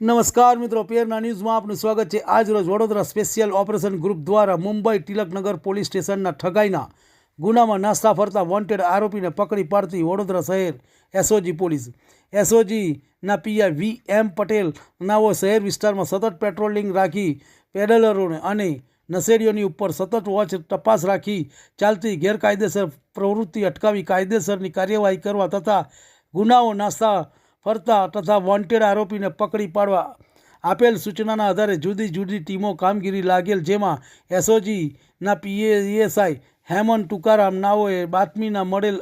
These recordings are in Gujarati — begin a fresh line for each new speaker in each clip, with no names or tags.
નમસ્કાર મિત્રો પેરના ન્યૂઝમાં આપનું સ્વાગત છે. આજ રોજ વડોદરા સ્પેશિયલ ઓપરેશન ગ્રુપ દ્વારા મુંબઈ તિલકનગર પોલીસ સ્ટેશનના ઠગાઈના ગુનામાં નાસ્તા ફરતા વોન્ટેડ આરોપીને પકડી પાડતી વડોદરા શહેર એસઓજી પોલીસ. એસઓજીના પીઆઈ વી એમ પટેલ નાઓ શહેર વિસ્તારમાં સતત પેટ્રોલિંગ રાખી પેડલરોને અને નશેડીઓની ઉપર સતત વોચ તપાસ રાખી ચાલતી ગેરકાયદેસર પ્રવૃત્તિ અટકાવી કાયદેસરની કાર્યવાહી કરવા તથા ગુનાઓ નાસ્તા ફરતા તથા વોન્ટેડ આરોપીને પકડી પાડવા આપેલ સૂચનાના આધારે જુદી જુદી ટીમો કામગીરી લાગેલ જેમાં એસઓજીના પીએએસઆઈ હેમંત તુકારામ નાઓએ બાતમીના મળેલ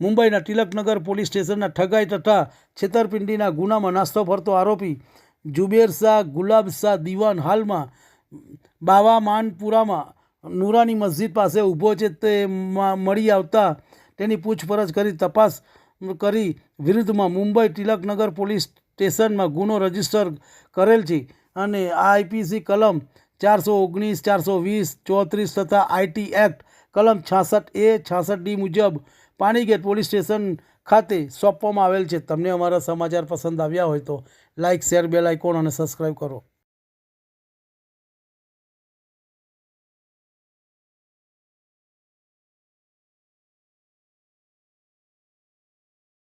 મુંબઈના તિલકનગર પોલીસ સ્ટેશનના ઠગાઈ તથા છેતરપિંડીના ગુનામાં નાસ્તો ફરતો આરોપી જુબેર શાહ, ગુલાબ શાહ દિવાન હાલમાં બાવા માનપુરામાં નુરાની મસ્જિદ પાસે ઊભો છે તે મળી આવતા તેની પૂછપરછ કરી તપાસ કરી વિરુદ્ધમાં મુંબઈ તિલકનગર પોલીસ સ્ટેશનમાં ગુનો રજિસ્ટર કરેલ છે અને આઈપીસી કલમ ચારસો ઓગણીસ, ચારસો વીસ, ચોત્રીસ તથા આઈટી એક્ટ કલમ છાસઠ એ, છાસઠ ડી મુજબ પાણીગેટ પોલીસ સ્ટેશન ખાતે સોંપવામાં આવેલ છે. તમને અમારા સમાચાર પસંદ આવ્યા હોય તો લાઇક શેર, બેલ આઇકોન અને સબસ્ક્રાઈબ કરો.